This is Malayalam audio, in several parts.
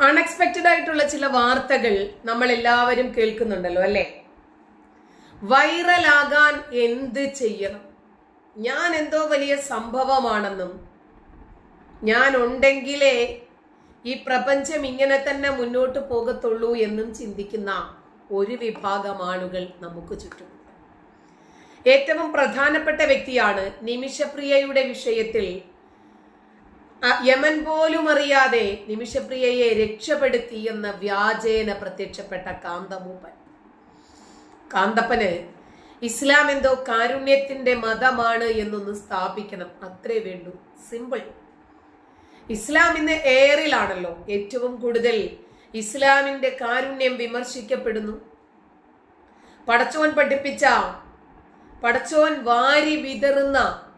അൺഎക്സ്പെക്റ്റഡ് ആയിട്ടുള്ള ചില വാർത്തകൾ നമ്മൾ എല്ലാവരും കേൾക്കുന്നുണ്ടല്ലോ അല്ലേ? വൈറലാകാൻ എന്ത് ചെയ്യണം? ഞാൻ എന്തോ വലിയ സംഭവമാണെന്നും ഞാൻ ഉണ്ടെങ്കിലേ ഈ പ്രപഞ്ചം ഇങ്ങനെ തന്നെ മുന്നോട്ട് പോകത്തുള്ളൂ എന്നും ചിന്തിക്കുന്ന ഒരു വിഭാഗം ആളുകൾ നമുക്ക് ചുറ്റും. ഏറ്റവും പ്രധാനപ്പെട്ട വ്യക്തിയാണ് നിമിഷപ്രിയയുടെ വിഷയത്തിൽ യമൻ പോലും അറിയാതെ നിമിഷപ്രിയയെ രക്ഷപ്പെടുത്തി എന്ന വ്യാജേന പ്രത്യക്ഷപ്പെട്ട കാന്തമൂപ്പൻ. കാന്തപ്പന് ഇസ്ലാം എന്തോ കാരുണ്യത്തിന്റെ മതമാണ് എന്നൊന്ന് സ്ഥാപിക്കണം. അത്രേ വേണ്ടൂ. സിമ്പിൾ. ഇസ്ലാം ഇന്ന് എയറിലാണല്ലോ. ഏറ്റവും കൂടുതൽ ഇസ്ലാമിന്റെ കാരുണ്യം വിമർശിക്കപ്പെടുന്നു. പടച്ചോൻ പഠിപ്പിച്ച പടച്ചോൻ വാരി വിതറുന്ന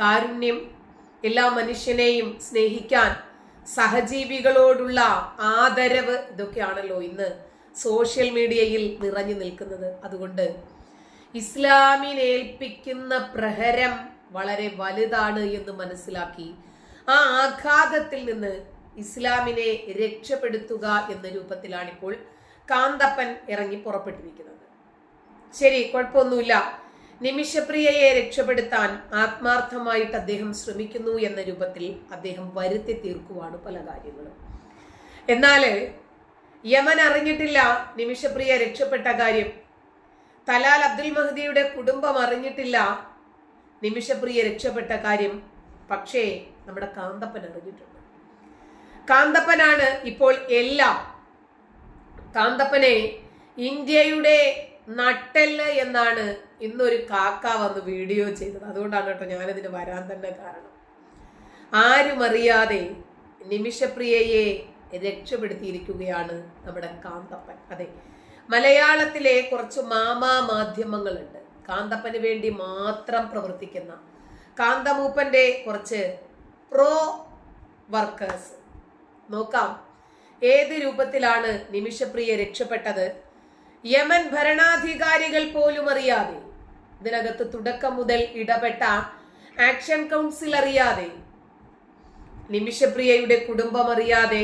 കാരുണ്യം എല്ലാ മനുഷ്യനെയും സ്നേഹിക്കാൻ സഹജീവികളോടുള്ള ആദരവ് ഇതൊക്കെയാണല്ലോ ഇന്ന് സോഷ്യൽ മീഡിയയിൽ നിറഞ്ഞു നിൽക്കുന്നത്. അതുകൊണ്ട് ഇസ്ലാമിനേൽപ്പിക്കുന്ന പ്രഹരം വളരെ വലുതാണ് എന്ന് മനസ്സിലാക്കി ആ ആഘാതത്തിൽ നിന്ന് ഇസ്ലാമിനെ രക്ഷപ്പെടുത്തുക എന്ന രൂപത്തിലാണിപ്പോൾ കാന്തപ്പൻ ഇറങ്ങി പുറപ്പെട്ടിരിക്കുന്നത്. ശരി കുഴപ്പമൊന്നുമില്ല. നിമിഷപ്രിയയെ രക്ഷപ്പെടുത്താൻ ആത്മാർത്ഥമായിട്ട് അദ്ദേഹം ശ്രമിക്കുന്നു എന്ന രൂപത്തിൽ അദ്ദേഹം വരുത്തി തീർക്കുവാണ് പല കാര്യങ്ങളും. എന്നാൽ യമൻ അറിഞ്ഞിട്ടില്ല നിമിഷപ്രിയ രക്ഷപ്പെട്ട കാര്യം. തലാൽ അബ്ദുൽ മഹദിയുടെ കുടുംബം അറിഞ്ഞിട്ടില്ല നിമിഷപ്രിയ രക്ഷപ്പെട്ട കാര്യം. പക്ഷേ നമ്മുടെ കാന്തപ്പൻ അറിഞ്ഞിട്ടുണ്ട്. കാന്തപ്പനാണ് ഇപ്പോൾ എല്ലാം. കാന്തപ്പനെ ഇന്ത്യയുടെ നട്ടെല്ല് എന്നാണ് ഇന്നൊരു കാക്ക വന്ന് വീഡിയോ ചെയ്തത്. അതുകൊണ്ടാണ് കേട്ടോ ഞാനതിന് വരാൻ തന്നെ കാരണം. ആരും അറിയാതെ നിമിഷപ്രിയയെ രക്ഷപ്പെടുത്തിയിരിക്കുകയാണ് നമ്മുടെ കാന്തപ്പൻ. അതെ മലയാളത്തിലെ കുറച്ച് മാമാ മാധ്യമങ്ങളുണ്ട്. കാന്തപ്പന് വേണ്ടി മാത്രം പ്രവർത്തിക്കുന്ന കാന്തമൂപ്പന്റെ കുറച്ച് പ്രോ വർക്കേഴ്സ്. നോക്കാം ഏത് രൂപത്തിലാണ് നിമിഷപ്രിയ രക്ഷപ്പെട്ടത്? യമൻ ഭരണാധികാരികൾ പോലും അറിയാതെ ഇതിനകത്ത് തുടക്കം മുതൽ ഇടപെട്ട ആക്ഷൻ കൗൺസിൽ അറിയാതെ നിമിഷപ്രിയയുടെ കുടുംബം അറിയാതെ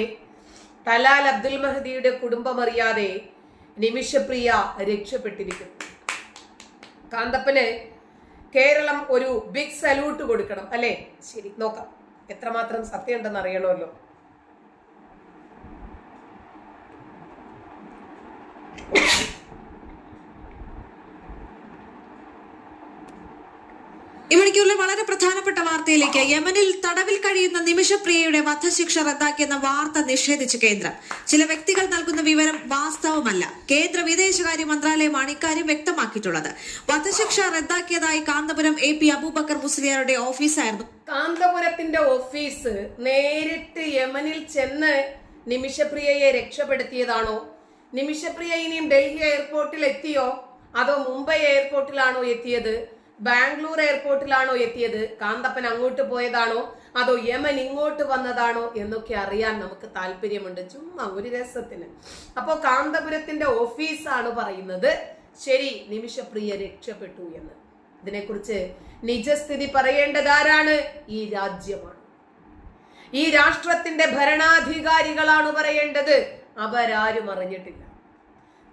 തലാൽ അബ്ദുൽ മഹദിയുടെ കുടുംബം അറിയാതെ നിമിഷപ്രിയ രക്ഷപ്പെട്ടിരിക്കുന്നു. കാന്തപ്പന് കേരളം ഒരു ബിഗ് സല്യൂട്ട് കൊടുക്കണം അല്ലേ? ശരി നോക്കാം. എത്രമാത്രം സത്യമുണ്ടെന്ന് അറിയണമല്ലോ. ഈ വളരെ പ്രധാനപ്പെട്ട വാർത്തയിലേക്ക് യമനിൽ തടവിൽ കഴിയുന്ന നിമിഷപ്രിയയുടെ വധശിക്ഷ റദ്ദാക്കിയെന്ന വാർത്ത നിഷേധിച്ചു കേന്ദ്രം. ചില വ്യക്തികൾ നൽകുന്ന വിവരം വാസ്തവമല്ല. കേന്ദ്ര വിദേശകാര്യ മന്ത്രാലയമാണ് ഇക്കാര്യം വ്യക്തമാക്കിയിട്ടുള്ളത്. വധശിക്ഷ റദ്ദാക്കിയതായി കാന്തപുരം എ പി അബൂബക്കർ മുസ്ലിയാരുടെ ഓഫീസായിരുന്നു. കാന്തപുരത്തിന്റെ ഓഫീസ് നേരിട്ട് യമനിൽ ചെന്ന് നിമിഷപ്രിയയെ രക്ഷപ്പെടുത്തിയതാണോ? നിമിഷപ്രിയ ഇനിയും ഡൽഹി എയർപോർട്ടിൽ എത്തിയോ അതോ മുംബൈ എയർപോർട്ടിലാണോ എത്തിയത്? ബാംഗ്ലൂർ എയർപോർട്ടിലാണോ എത്തിയത്? കാന്തപ്പൻ അങ്ങോട്ട് പോയതാണോ? അതോ യമൻ ഇങ്ങോട്ട് വന്നതാണോ? എന്നൊക്കെ അറിയാൻ നമുക്ക് താല്പര്യമുണ്ട്. ചുമ്മാ ഒരു രസത്തിന്. അപ്പോ കാന്തപുരത്തിന്റെ ഓഫീസാണ് പറയുന്നത്. ശരി നിമിഷപ്രിയ രക്ഷപ്പെട്ടു എന്ന്. ഇതിനെക്കുറിച്ച് നിജസ്ഥിതി പറയേണ്ടത് ആരാണ്? ഈ രാജ്യമാണ്. ഈ രാഷ്ട്രത്തിന്റെ ഭരണാധികാരികളാണ് പറയേണ്ടത്. അവരാരും അറിഞ്ഞിട്ടില്ല.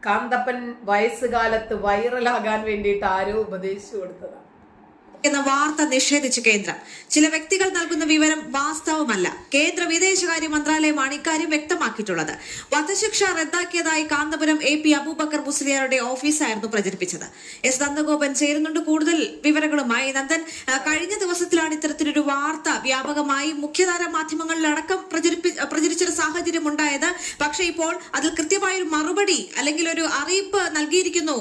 കാന്തപ്പൻ വയസ്സുകാലത്ത് വൈറലാകാൻ വേണ്ടിയിട്ട് ആരോ ഉപദേശിച്ചു കൊടുത്തതാണ് എന്ന വാർത്ത നിഷേധിച്ചു കേന്ദ്രം. ചില വ്യക്തികൾ നൽകുന്ന വിവരം വാസ്തവമല്ല. കേന്ദ്ര വിദേശകാര്യ മന്ത്രാലയമാണ് ഇക്കാര്യം വ്യക്തമാക്കിയിട്ടുള്ളത്. വധശിക്ഷ റദ്ദാക്കിയതായി കാന്തപുരം എ പി അബൂബക്കർ മുസ്ലിയാരുടെ ഓഫീസായിരുന്നു പ്രചരിപ്പിച്ചത്. എസ് നന്ദഗോപൻ ചേരുന്നുണ്ട് കൂടുതൽ വിവരങ്ങളുമായി. നന്ദൻ കഴിഞ്ഞ ദിവസത്തിലാണ് ഇത്തരത്തിലൊരു വാർത്ത വ്യാപകമായി മുഖ്യധാര മാധ്യമങ്ങളിലടക്കം പ്രചരിച്ചൊരു സാഹചര്യം ഉണ്ടായത് പക്ഷേ ഇപ്പോൾ അതിൽ കൃത്യമായൊരു മറുപടി അല്ലെങ്കിൽ ഒരു അറിയിപ്പ് നൽകിയിരിക്കുന്നു.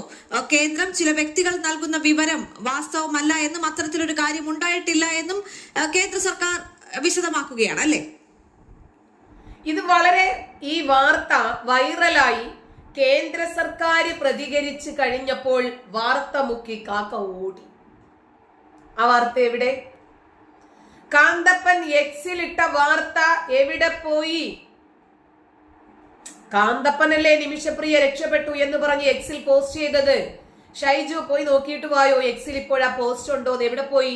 കേന്ദ്രം ചില വ്യക്തികൾ നൽകുന്ന വിവരം വാസ്തവമല്ല എന്നും അത്തരത്തിലൊരു കാര്യം ഉണ്ടായിട്ടില്ല എന്നും കേന്ദ്ര സർക്കാർ വിശദമാക്കുകയാണ് അല്ലേ? ഇത് വളരെ ഈ വാർത്ത വൈറലായി കേന്ദ്ര സർക്കാർ പ്രതികരിച്ചു കഴിഞ്ഞപ്പോൾ വാർത്ത മുക്കി കാക്ക ഓടി. ആ വാർത്ത എവിടെ? കാന്തപ്പൻ എക്സിലിട്ട വാർത്ത എവിടെ പോയി? കാന്തപ്പനല്ലേ നിമിഷപ്രിയ രക്ഷപ്പെട്ടു എന്ന് പറഞ്ഞ് എക്സിൽ പോസ്റ്റ് ചെയ്തത്? ഷൈജു പോയി നോക്കിയിട്ട് വായോ? എക്സിൽ ഇപ്പോഴാ പോസ്റ്റ് ഉണ്ടോ? എവിടെ പോയി?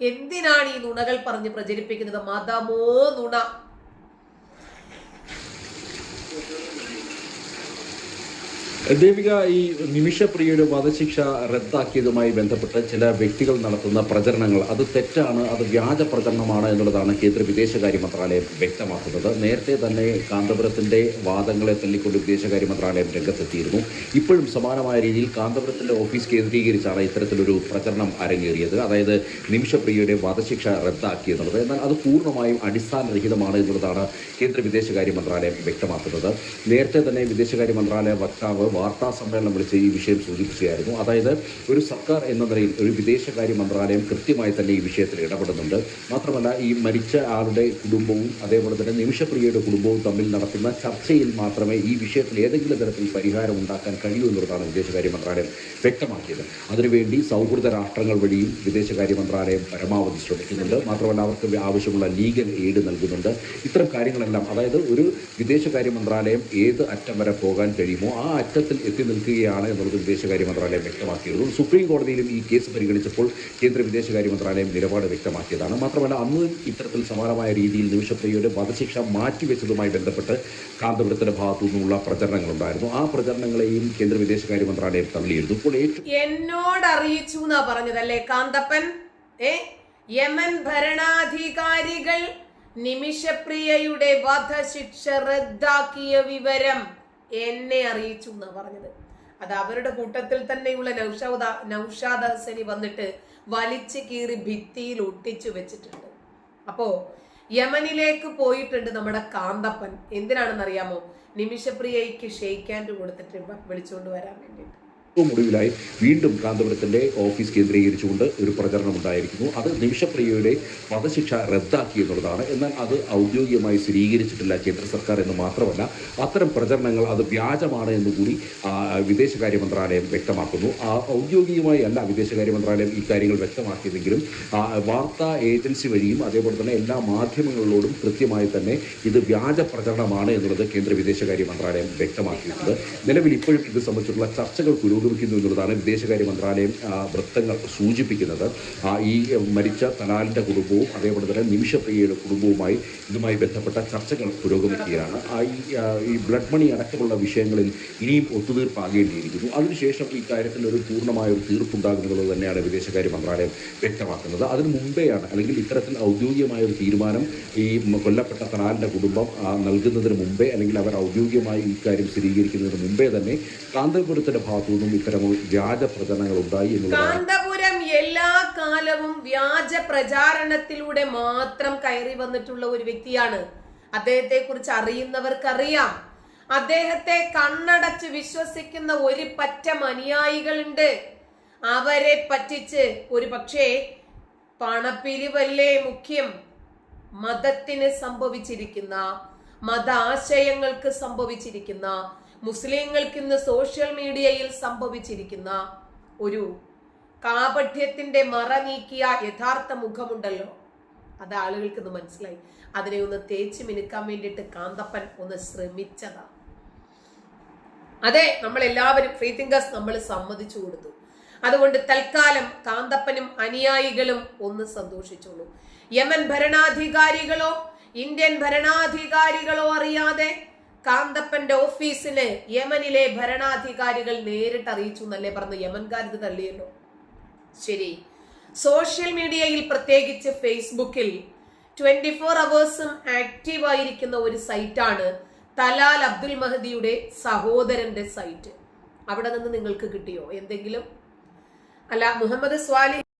എന്തിനാണ് ഈ നുണകൾ പറഞ്ഞ് പ്രചരിപ്പിക്കുന്നത്? മതമോ നുണ? ദേവിക ഈ നിമിഷപ്രിയയുടെ വധശിക്ഷ റദ്ദാക്കിയതുമായി ബന്ധപ്പെട്ട് ചില വ്യക്തികൾ നടത്തുന്ന പ്രചരണങ്ങൾ അത് തെറ്റാണ് അത് വ്യാജ പ്രചരണമാണ് എന്നുള്ളതാണ് കേന്ദ്ര വിദേശകാര്യ മന്ത്രാലയം വ്യക്തമാക്കുന്നത്. നേരത്തെ തന്നെ കാന്തപുരത്തിന്റെ വാദങ്ങളെ തള്ളിക്കൊണ്ട് വിദേശകാര്യ മന്ത്രാലയം രംഗത്തെത്തിയിരുന്നു. ഇപ്പോഴും സമാനമായ രീതിയിൽ കാന്തപുരത്തിന്റെ ഓഫീസ് കേന്ദ്രീകരിച്ചാണ് ഇത്തരത്തിലൊരു പ്രചരണം അരങ്ങേറിയത്. അതായത് നിമിഷപ്രിയയുടെ വധശിക്ഷ റദ്ദാക്കി എന്നുള്ളത് എന്നാൽ അത് പൂർണമായും അടിസ്ഥാനരഹിതമാണ് എന്നുള്ളതാണ് കേന്ദ്ര വിദേശകാര്യ മന്ത്രാലയം വ്യക്തമാക്കുന്നത്. നേരത്തെ തന്നെ വിദേശകാര്യ മന്ത്രാലയ വക്താവ് വാർത്താ സമ്മേളനം വിളിച്ച് ഈ വിഷയം സൂചിപ്പിക്കുകയായിരുന്നു അതായത് ഒരു സർക്കാർ എന്ന നിലയിൽ ഒരു വിദേശകാര്യ മന്ത്രാലയം കൃത്യമായി തന്നെ ഈ വിഷയത്തിൽ ഇടപെടുന്നുണ്ട്. മാത്രമല്ല ഈ മരിച്ച ആളുടെ കുടുംബവും അതേപോലെ തന്നെ നിമിഷപ്രിയയുടെ കുടുംബവും തമ്മിൽ നടത്തുന്ന ചർച്ചയിൽ മാത്രമേ ഈ വിഷയത്തിൽ ഏതെങ്കിലും തരത്തിൽ പരിഹാരം ഉണ്ടാക്കാൻ കഴിയൂ എന്നുള്ളതാണ് വിദേശകാര്യ മന്ത്രാലയം വ്യക്തമാക്കിയത്. അതിനുവേണ്ടി സൗഹൃദ രാഷ്ട്രങ്ങൾ വഴിയും വിദേശകാര്യ മന്ത്രാലയം പരമാവധി ശ്രമിക്കുന്നുണ്ട്. മാത്രമല്ല അവർക്ക് ആവശ്യമുള്ള ലീഗൽ എയ്ഡ് നൽകുന്നുണ്ട്. ഇത്തരം കാര്യങ്ങളെല്ലാം അതായത് ഒരു വിദേശകാര്യ മന്ത്രാലയം ഏത് അറ്റം വരെ പോകാൻ കഴിയുമോ ആ അറ്റത്തിൽ എത്തി നിൽക്കുകയാണ് എന്നുള്ളത് വിദേശകാര്യ മന്ത്രാലയം വ്യക്തമാക്കിയിരുന്നു സുപ്രീം കോടതിയിലും ഈ കേസ് പരിഗണിച്ചപ്പോൾ കേന്ദ്ര വിദേശകാര്യ മന്ത്രാലയം നിലപാട് വ്യക്തമാക്കിയതാണ്. മാത്രമല്ല അന്ന് ഇത്തരത്തിൽ സമാനമായ രീതിയിൽ നിമിഷപ്രിയയുടെ വധശിക്ഷ മാറ്റിവെച്ചതുമായി ബന്ധപ്പെട്ട് കാന്തപുരത്തിന്റെ ഭാഗത്തു നിന്നുള്ള പ്രചരണങ്ങളുണ്ടായിരുന്നു. ആ പ്രചരണങ്ങളെയും കേന്ദ്ര വിദേശകാര്യ മന്ത്രാലയം തള്ളിയിരുന്നു. ഇപ്പോൾ എന്നോട് അറിയിച്ചു പറഞ്ഞതല്ലേ കാന്തപ്പൻ? യമൻ ഭരണാധികാരികൾ നിമിഷപ്രിയയുടെ വധശിക്ഷ റദ്ദാക്കിയ വിവരം എന്നെ അറിയിച്ചു എന്നാ പറഞ്ഞത്. അത് അവരുടെ കൂട്ടത്തിൽ തന്നെയുള്ള നൗഷാദ നൗഷാദാസനി വന്നിട്ട് വലിച്ചു കീറി ഭിത്തിയിൽ ഒട്ടിച്ചു വെച്ചിട്ടുണ്ട്. അപ്പോ യമനിലേക്ക് പോയിട്ടുണ്ട് നമ്മുടെ കാന്തപ്പൻ. എന്തിനാണെന്നറിയാമോ? നിമിഷപ്രിയയ്ക്ക് ഷെയ്ക്ക് ഹാൻഡ് കൊടുത്തിട്ട് വിളിച്ചുകൊണ്ട് വരാൻ വേണ്ടിയിട്ട്. ഏറ്റവും ഒടുവിലായി വീണ്ടും കാന്തപുരത്തിന്റെ ഓഫീസ് കേന്ദ്രീകരിച്ചുകൊണ്ട് ഒരു പ്രചരണം ഉണ്ടായിരിക്കുന്നു. അത് നിമിഷപ്രിയയുടെ വധശിക്ഷ റദ്ദാക്കി എന്നുള്ളതാണ്. എന്നാൽ അത് ഔദ്യോഗികമായി സ്ഥിരീകരിച്ചിട്ടില്ല കേന്ദ്ര സർക്കാർ എന്ന് മാത്രമല്ല അത്തരം പ്രചരണങ്ങൾ അത് വ്യാജമാണ് എന്നുകൂടി കൂടി വിദേശകാര്യ മന്ത്രാലയം വ്യക്തമാക്കുന്നു. ഔദ്യോഗികമായി അല്ല വിദേശകാര്യ മന്ത്രാലയം ഇക്കാര്യങ്ങൾ വ്യക്തമാക്കിയതെങ്കിലും വാർത്താ ഏജൻസി വഴിയും അതേപോലെ തന്നെ എല്ലാ മാധ്യമങ്ങളോടും കൃത്യമായി തന്നെ ഇത് വ്യാജ പ്രചരണമാണ് എന്നുള്ളത് കേന്ദ്ര വിദേശകാര്യ മന്ത്രാലയം വ്യക്തമാക്കിയിട്ടുണ്ട്. നിലവിൽ ഇപ്പോഴും ഇത് സംബന്ധിച്ചുള്ള ചർച്ചകൾ പുരോഗമിക്കുന്നു. എന്നുള്ളതാണ് വിദേശകാര്യ മന്ത്രാലയം വൃത്തങ്ങൾ സൂചിപ്പിക്കുന്നത്. ഈ മരിച്ച തലാലിന്റെ കുടുംബവും അതേപോലെ തന്നെ നിമിഷപ്രിയയുടെ കുടുംബവുമായി ഇതുമായി ബന്ധപ്പെട്ട ചർച്ചകൾ പുരോഗമിക്കുകയാണ്. ഈ ബ്ലഡ് മണി അടക്കമുള്ള വിഷയങ്ങളിൽ ഇനിയും ഒത്തുതീർപ്പാകേണ്ടിയിരിക്കുന്നു. അതിനുശേഷം ഈ കാര്യത്തിൽ ഒരു പൂർണമായ ഒരു തീർപ്പുണ്ടാകുന്നുള്ളത് തന്നെയാണ് വിദേശകാര്യ മന്ത്രാലയം വ്യക്തമാക്കുന്നത്. അതിന് മുമ്പെയാണ് അല്ലെങ്കിൽ ഇത്തരത്തിൽ ഔദ്യോഗികമായ ഒരു തീരുമാനം ഈ കൊല്ലപ്പെട്ട തനാലിന്റെ കുടുംബം നൽകുന്നതിന് മുമ്പേ അല്ലെങ്കിൽ അവർ ഔദ്യോഗികമായി ഇക്കാര്യം കാര്യം സ്ഥിരീകരിക്കുന്നതിന് മുമ്പേ തന്നെ കാന്തപുരത്തിന്റെ ഭാഗത്തു നിന്നും ഇത്തരം വ്യാജ പ്രചരണങ്ങൾ ഉണ്ടായി കാന്തപുരം എല്ലാ കാലവും വ്യാജ പ്രചാരണത്തിലൂടെ മാത്രം കയറി വന്നിട്ടുള്ള ഒരു വ്യക്തിയാണ്. അദ്ദേഹത്തെ കുറിച്ച് അറിയുന്നവർക്കറിയാം. അദ്ദേഹത്തെ കണ്ണടച്ച് വിശ്വസിക്കുന്ന ഒരു പറ്റം അനുയായികളുണ്ട്. അവരെ പറ്റിച്ച് ഒരു പക്ഷേ പണപ്പിരിവല്ലേ മുഖ്യം? മതത്തിന് സംഭവിച്ചിരിക്കുന്ന മതാശയങ്ങൾക്ക് സംഭവിച്ചിരിക്കുന്ന മുസ്ലിങ്ങൾക്ക് ഇന്ന് സോഷ്യൽ മീഡിയയിൽ സംഭവിച്ചിരിക്കുന്ന ഒരു കാപഠ്യത്തിന്റെ മറ നീക്കിയ യഥാർത്ഥ മുഖമുണ്ടല്ലോ. അത് ആളുകൾക്ക് ഇന്ന് മനസ്സിലായി. അതിനെ ഒന്ന് തേച്ച് മിനുക്കാൻ വേണ്ടിയിട്ട് കാന്തപ്പൻ ഒന്ന് ശ്രമിച്ചതാ. അതെ നമ്മൾ എല്ലാവരും ഫ്രീ തിങ്കേഴ്സ് നമ്മൾ സമ്മതിച്ചു കൊടുത്തു. അതുകൊണ്ട് തൽക്കാലം കാന്തപ്പനും അനുയായികളും ഒന്ന് സന്തോഷിച്ചോളൂ. യമൻ ഭരണാധികാരികളോ ഇന്ത്യൻ ഭരണാധികാരികളോ അറിയാതെ കാന്തപ്പന്റെ ഓഫീസിന് യമനിലെ ഭരണാധികാരികൾ നേരിട്ട് അറിയിച്ചു എന്നല്ലേ പറഞ്ഞ് യമൻകാർക്ക് തള്ളിയല്ലോ. ശരി. സോഷ്യൽ മീഡിയയിൽ പ്രത്യേകിച്ച് ഫേസ്ബുക്കിൽ ട്വന്റി ഫോർ അവേഴ്സും ആക്റ്റീവ് ആയിരിക്കുന്ന ഒരു സൈറ്റാണ് തലാൽ അബ്ദുൽ മഹദിയുടെ സഹോദരന്റെ സൈറ്റ്. അവിടെ നിന്ന് നിങ്ങൾക്ക് കിട്ടിയോ? എന്തെങ്കിലും? അല്ല മുഹമ്മദ് സ്വാലി